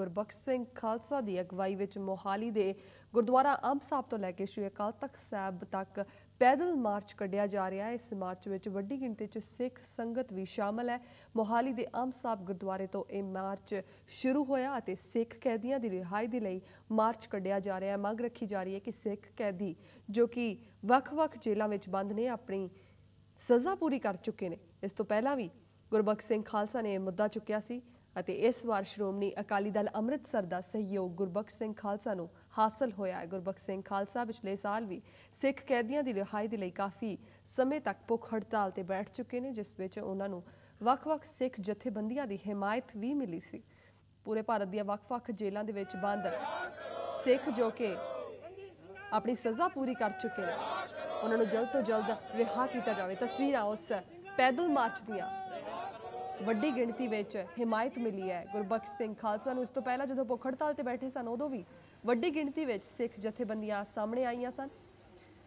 ਗੁਰਬਖਸ਼ ਸਿੰਘ ਖਾਲਸਾ ਦੀ ਅਗਵਾਈ ਵਿੱਚ ਮੋਹਾਲੀ ਦੇ ਗੁਰਦੁਆਰਾ ਅੰਬ ਸਾਹਿਬ ਤੋਂ ਲੈ ਕੇ ਸ਼੍ਰੀ ਅਕਾਲ ਤਖਤ ਸਾਹਿਬ ਤੱਕ ਪੈਦਲ ਮਾਰਚ ਕੱਢਿਆ ਜਾ ਰਿਹਾ ਹੈ। ਇਸ ਮਾਰਚ ਵਿੱਚ ਵੱਡੀ ਗਿਣਤੀ 'ਚ ਸਿੱਖ ਸੰਗਤ ਵੀ ਸ਼ਾਮਲ ਹੈ। ਮੋਹਾਲੀ ਦੇ ਅੰਬ ਸਾਹਿਬ ਗੁਰਦੁਆਰੇ ਤੋਂ ਇਹ ਮਾਰਚ ਸ਼ੁਰੂ ਹੋਇਆ ਅਤੇ ਸਿੱਖ ਕੈਦੀਆਂ ਦੀ ਰਿਹਾਈ ਦੇ ਲਈ ਮਾਰਚ ਕੱਢਿਆ ਜਾ ਰਿਹਾ ਹੈ। ਮੰਗ ਰੱਖੀ ਜਾ ਰਹੀ ਹੈ ਕਿ ਸਿੱਖ ਕੈਦੀ ਜੋ ਕਿ ਵੱਖ-ਵੱਖ ਜੇਲ੍ਹਾਂ ਵਿੱਚ ਬੰਦ ਨੇ, ਆਪਣੀ ਸਜ਼ਾ ਪੂਰੀ ਕਰ ਚੁੱਕੇ ਨੇ। ਇਸ ਤੋਂ ਪਹਿਲਾਂ ਵੀ ਗੁਰਬਖਸ਼ ਸਿੰਘ ਖਾਲਸਾ ਨੇ ਇਹ ਮੁੱਦਾ ਚੁੱਕਿਆ ਸੀ। ਅਤੇ ਇਸ ਵਾਰ ਸ਼੍ਰੋਮਣੀ ਅਕਾਲੀ ਦਲ ਅੰਮ੍ਰਿਤਸਰ ਦਾ ਸਹਿਯੋਗ ਗੁਰਬਖਸ਼ ਸਿੰਘ ਖਾਲਸਾ ਨੂੰ ਹਾਸਲ ਹੋਇਆ ਹੈ। ਗੁਰਬਖਸ਼ ਸਿੰਘ ਖਾਲਸਾ ਪਿਛਲੇ ਸਾਲ ਵੀ ਸਿੱਖ ਕੈਦੀਆਂ ਦੀ ਰਿਹਾਈ ਦੇ ਲਈ ਕਾਫੀ ਸਮੇਂ ਤੱਕ ਭੁੱਖ ਹੜਤਾਲ ਤੇ ਬੈਠ ਚੁੱਕੇ ਨੇ, ਜਿਸ ਵਿੱਚ ਉਹਨਾਂ ਨੂੰ ਵੱਖ-ਵੱਖ ਸਿੱਖ ਜਥੇਬੰਦੀਆਂ ਦੀ ਹਮਾਇਤ ਵੀ ਮਿਲੀ ਸੀ। ਪੂਰੇ ਭਾਰਤ ਦੀਆਂ ਵੱਖ-ਵੱਖ ਜੇਲ੍ਹਾਂ ਦੇ ਵਿੱਚ ਬੰਦ ਸਿੱਖ ਜੋ ਕਿ ਆਪਣੀ ਸਜ਼ਾ ਪੂਰੀ ਕਰ ਚੁੱਕੇ ਨੇ। ਉਹਨਾਂ ਨੂੰ ਜਲਦ ਤੋਂ ਜਲਦ ਰਿਹਾ ਕੀਤਾ ਜਾਵੇ। ਤਸਵੀਰਾਂ ਉਸ ਪੈਦਲ ਮਾਰਚ ਦੀਆਂ ਵੱਡੀ ਗਿਣਤੀ ਵਿੱਚ ਹਮਾਇਤ ਮਿਲੀ ਹੈ। ਗੁਰਬਖਸ਼ ਸਿੰਘ ਖਾਲਸਾ ਨੂੰ ਇਸ ਤੋਂ ਪਹਿਲਾਂ ਜਦੋਂ ਭੁੱਖ ਹੜਤਾਲ ਤੇ ਬੈਠੇ ਸਨ, ਉਦੋਂ ਵੀ ਵੱਡੀ ਗਿਣਤੀ ਵਿੱਚ ਸਿੱਖ ਜਥੇਬੰਦੀਆਂ ਸਾਹਮਣੇ ਆਈਆਂ ਸਨ।